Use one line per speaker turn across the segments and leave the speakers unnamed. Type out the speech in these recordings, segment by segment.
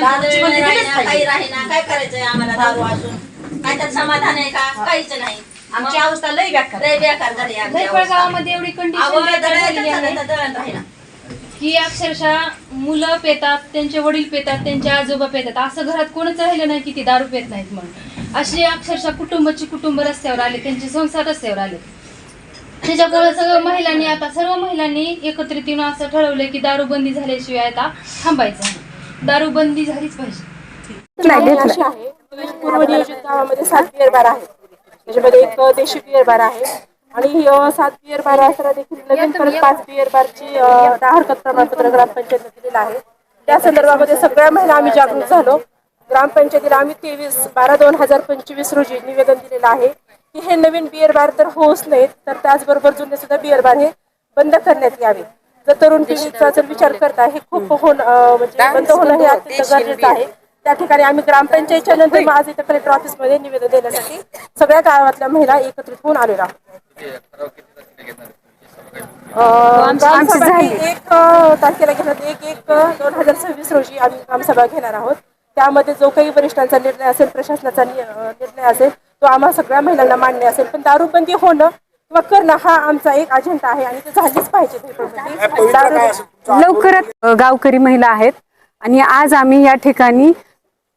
दारूची बंदी केलीच
काही
पाहिजे.
राहीना. काय करायचंय आम्हाला दारू असून काय त्यात समाधान आहे का? काहीच नाही.
आमची अवस्था लई बेकार.
लय बेकार झाली आमची
लयपळ
अवस्था.
गावामध्ये एवढी
दळण राहीना
की अक्षरशः मुलं पेतात त्यांचे वडील पेतात त्यांचे आजोबा पेतात. असं घरात कोणच राहिलं नाही की ती दारू पेत नाहीत म्हणून. अशी अक्षरशः कुटुंबाची कुटुंब रस्त्यावर आले त्यांचे संसार रस्त्यावर आले. त्याच्यामुळे सगळं महिलांनी आता सर्व महिलांनी एकत्रित येऊन असं ठरवलं की दारूबंदी झाल्याशिवाय आता थांबायचं नाही. दारूबंदी झालीच पाहिजे.
अशी आहे. पूर्व नियोजित गावामध्ये सात बिअर बार आहे त्याच्यामध्ये एक देशी बिअर बार आहे. आणि सात बिअर बार असताना देखील नवीन परत पाच बिअर बारची दहा हरकत प्रमाणपत्र ग्रामपंचायतने दिलेलं आहे. त्या संदर्भामध्ये सगळ्या महिला आम्ही जागृत झालो. ग्रामपंचायतीला आम्ही तेवीस बारा दोन हजार पंचवीस रोजी निवेदन दिलेलं आहे की हे नवीन बिअर बार तर होऊच नाहीत तर त्याचबरोबर जुने सुद्धा बिअर बार हे बंद करण्यात यावे जर तरुण पिढीचा जर विचार करता हे खूप होणं अ, म्हणजे बंद होणं हे अत्यंत गरजेचं आहे. त्या ठिकाणी आम्ही ग्रामपंचायतच्या नंतर आज इथं कलेक्टर ऑफिसमध्ये निवेदन देण्यासाठी सगळ्या गावातल्या महिला एकत्रित होऊन आलेलो आहोत अं, ग्रामसभा ही एक अं, तारखेला घेण्यात एक एक दोन हजार सव्वीस रोजी आम्ही ग्रामसभा घेणार आहोत. त्यामध्ये जो काही वरिष्ठांचा निर्णय असेल प्रशासनाचा नि- अं, निर्णय असेल तो आम्हा सगळ्या महिलांना मान्य असेल. पण दारूबंदी होणं करणं हा आमचा एक अजेंडा आहे आणि ते झालीच पाहिजे
लवकरच गावकरी महिला आहेत. आणि आज आम्ही या ठिकाणी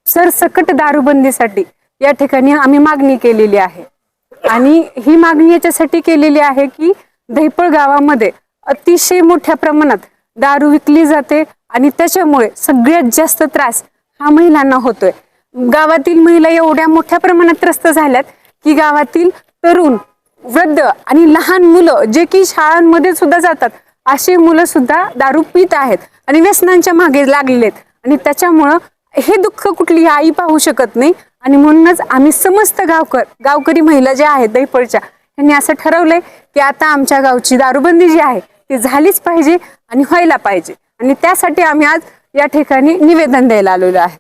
सरसकट दारूबंदीसाठी या ठिकाणी आम्ही मागणी केलेली आहे. आणि ही मागणी याच्यासाठी केलेली आहे की दहिपळ गावामध्ये अतिशय मोठ्या प्रमाणात दारू विकली जाते आणि त्याच्यामुळे सगळ्यात जास्त त्रास हा महिलांना होतोय. गावातील महिला एवढ्या मोठ्या प्रमाणात त्रस्त झाल्यात की गावातील तरुण वृद्ध आणि लहान मुलं जे की शाळांमध्ये सुद्धा जातात अशी मुलं सुद्धा दारू पित आहेत आणि व्यसनांच्या मागे लागलेले आहेत. आणि त्याच्यामुळं हे दुःख कुठली आई पाहू शकत नाही. आणि म्हणूनच आम्ही समस्त गावकर गावकरी महिला ज्या आहेत दहीपळच्या यांनी असं ठरवलंय की आता आमच्या गावची दारूबंदी जी आहे ती झालीच पाहिजे आणि व्हायला पाहिजे. आणि त्यासाठी आम्ही आज या ठिकाणी निवेदन द्यायला आलेलो आहे.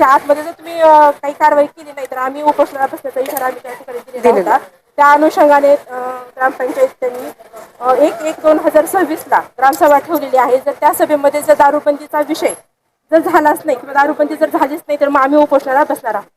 दिवसाच्या आतमध्ये जर तुम्ही काही कारवाई केली नाही तर आम्ही उपोषणाला बसण्याचा इशारा आम्ही त्या ठिकाणी दिलेला होता. त्या अनुषंगाने ग्रामपंचायत त्यांनी एक एक दोन हजार सव्वीस ला ग्रामसभा ठेवलेली आहे. जर त्या सभेमध्ये जर दारूबंदीचा विषय जर झालाच नाही किंवा दारूबंदी जर झालीच नाही तर मग आम्ही उपोषणाला बसणार आहोत.